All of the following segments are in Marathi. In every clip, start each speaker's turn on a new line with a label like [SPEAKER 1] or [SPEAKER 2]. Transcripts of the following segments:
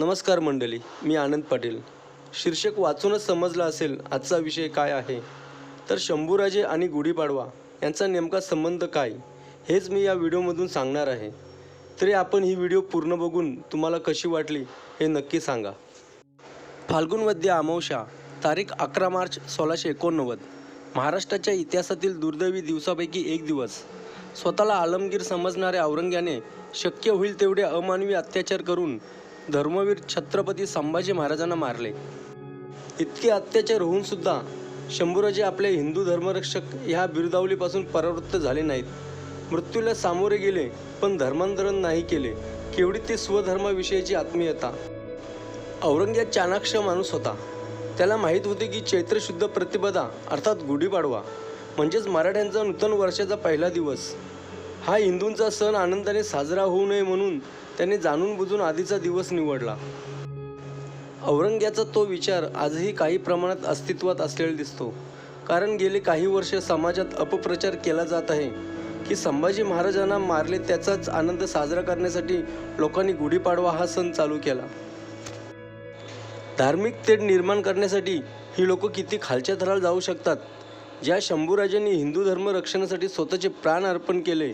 [SPEAKER 1] नमस्कार मंडळी मी आनंद पाटील. शीर्षक वाचूनच समजलं असेल आजचा विषय काय आहे? तर शंभूराजे आणि गुढीपाडवा यांचा नेमका संबंध काय? हेच मी या व्हिडिओमधून सांगणार आहे. तरी आपण ही व्हिडिओ पूर्ण बघून तुम्हाला कशी वाटली हे नक्की सांगा. फाल्गुन वद्य तारीख अकरा मार्च सोळाशे एकोणनव्वद. महाराष्ट्राच्या इतिहासातील दुर्दैवी दिवसापैकी एक दिवस. स्वतःला आलमगीर समजणाऱ्या औरंग्याने शक्य होईल तेवढे अमानवी अत्याचार करून धर्मवीर छत्रपती संभाजी महाराजांना मारले. इतके अत्याचार होऊन सुद्धा शंभूराजे आपले हिंदू धर्मरक्षक ह्या बिरुदावलीपासून परावृत्त झाले नाहीत. मृत्यूला सामोरे गेले पण धर्मांतरण नाही केले. केवढी ते स्वधर्माविषयीची आत्मीयता. औरंगजेब चाणाक्ष माणूस होता. त्याला माहीत होते की चैत्रशुद्ध प्रतिपदा अर्थात गुढीपाडवा म्हणजेच मराठ्यांचा नूतन वर्षाचा पहिला दिवस. हा हिंदूंचा सण आनंदाने साजरा होऊ नये म्हणून त्याने जाणून बुजून आधीचा दिवस निवडला. औरंग्याचा तो विचार आजही काही प्रमाणात अस्तित्वात असलेला दिसतो. कारण गेले काही वर्ष समाजात अपप्रचार केला जात आहे की संभाजी महाराजांना मारले त्याचाच आनंद साजरा करण्यासाठी लोकांनी गुढीपाडवा हा सण चालू केला. धार्मिक तेढ निर्माण करण्यासाठी ही लोक किती खालच्या थराला जाऊ शकतात? ज्या शंभूराजांनी हिंदू धर्म रक्षणासाठी स्वतःचे प्राण अर्पण केले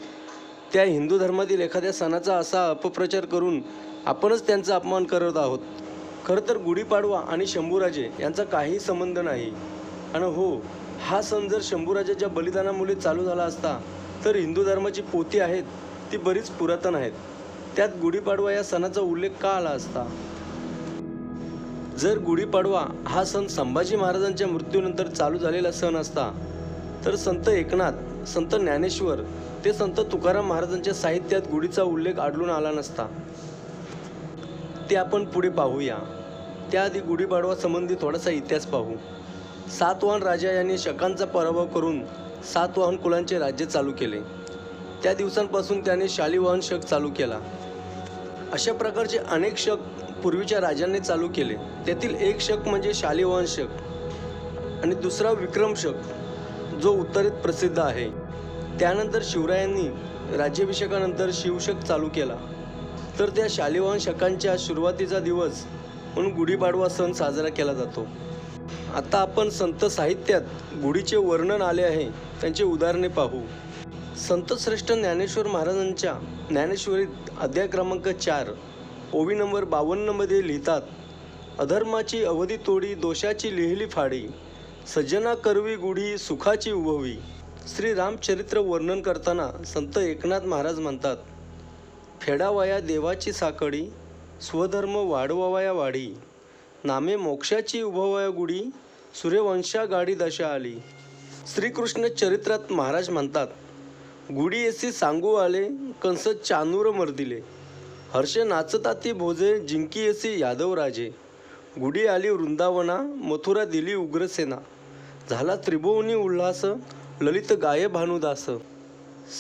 [SPEAKER 1] त्या हिंदू धर्मातील एखाद्या सणाचा असा अपप्रचार करून आपणच त्यांचा अपमान करत आहोत. खरं तर गुढीपाडवा आणि शंभूराजे यांचा काही संबंध नाही. आणि हो हा सण जर शंभूराजाच्या बलिदानामुळे चालू झाला असता तर हिंदू धर्माची पोती आहेत ती बरीच पुरातन आहेत. त्यात गुढीपाडवा या सणाचा उल्लेख का आला असता? जर गुढीपाडवा हा सण संभाजी महाराजांच्या मृत्यूनंतर चालू झालेला सण असता तर संत एकनाथ संत ज्ञानेश्वर ते संत तुकाराम महाराजांच्या साहित्यात गुढीचा उल्लेख आढळून आला नसता. ते आपण पुढे पाहूया. त्याआधी गुढीपाडवा संबंधी थोडासा इतिहास पाहू. सातवाहन राजा यांनी शकांचा पराभव करून सातवाहन कुलांचे राज्य चालू केले. त्या दिवसांपासून त्याने शालिवाहन शक चालू केला. अशा प्रकारचे अनेक शक पूर्वीच्या राजांनी चालू केले. त्यातील एक शक म्हणजे शालिवाहन शक आणि दुसरा विक्रम शक जो उत्तरेत प्रसिद्ध आहे. त्यानंतर शिवरायांनी राज्याभिषेकानंतर शिवशक चालू केला. तर त्या शालिवाहन शकांच्या सुरुवातीचा दिवस म्हणून गुढीपाडवा सण साजरा केला जातो. आता आपण संत साहित्यात गुढीचे वर्णन आले आहे त्यांचे उदाहरणे पाहू. संत श्रेष्ठ ज्ञानेश्वर महाराजांच्या ज्ञानेश्वरीत अध्याय क्रमांक चार. ओवी नंबर बावन्नमध्ये लिहितात अधर्माची अवधी तोडी दोषाची लिहिली फाडी सज्जना करवी गुढी सुखाची उभवी. श्री रामचरित्र वर्णन करताना संत एकनाथ महाराज म्हणतात फेडावाया देवाची साकडी स्वधर्म वाढवावया वाढी नामे मोक्षाची उभवया गुढी सूर्यवंशा गाडी दशा आली. श्रीकृष्ण चरित्रात महाराज म्हणतात गुढी एसी सांगू आले कंस चानूर मर्दिले हर्ष नाचताती भोजे जिंकी यादवराजे यादव राजे. गुढी आली वृंदावना मथुरा दिली उग्रसेना. झाला त्रिभुवनी उल्हास ललित गाय भानुदास.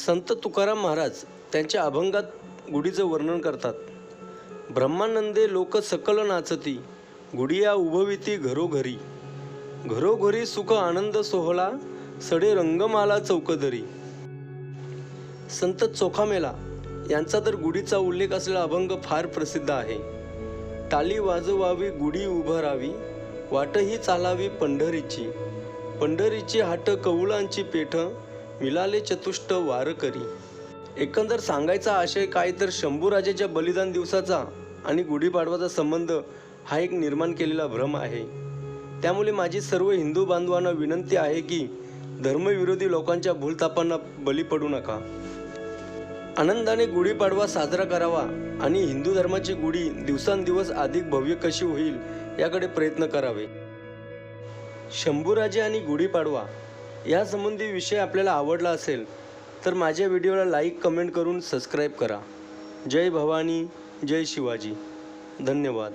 [SPEAKER 1] संत तुकाराम महाराज त्यांच्या अभंगात गुढीचं वर्णन करतात. ब्रह्मानंदे लोक सकल नाचती गुडिया उभविती घरोघरी. घरोघरी सुख आनंद सोहळा सडे रंगमाला चौकदरी. संत चोखामेला यांचा तर गुढीचा उल्लेख असलेला अभंग फार प्रसिद्ध आहे. टाली वाजवावी गुढी उभारावी वाटही चालावी पंढरीची. पंढरीची हाट कौलांची पेठ मिलाले चतुष्ट वार करी. एकंदर सांगायचा आशय काय तर शंभूराजाच्या बलिदान दिवसाचा आणि गुढीपाडवाचा संबंध हा एक निर्माण केलेला भ्रम आहे. त्यामुळे माझी सर्व हिंदू बांधवांना विनंती आहे की धर्मविरोधी लोकांच्या भूलतापांना बली पडू नका. आनंदाने गुढीपाडवा साजरा करावा आणि हिंदू धर्माची गुढी दिवसांदिवस अधिक भव्य कशी होईल याकडे प्रयत्न करावे. शंभूराजे आणि गुढीपाडवा यासंबंधी विषय आपल्याला आवडला असेल तर माझ्या व्हिडिओला लाईक कमेंट करून सबस्क्राईब करा. जय भवानी जय शिवाजी. धन्यवाद.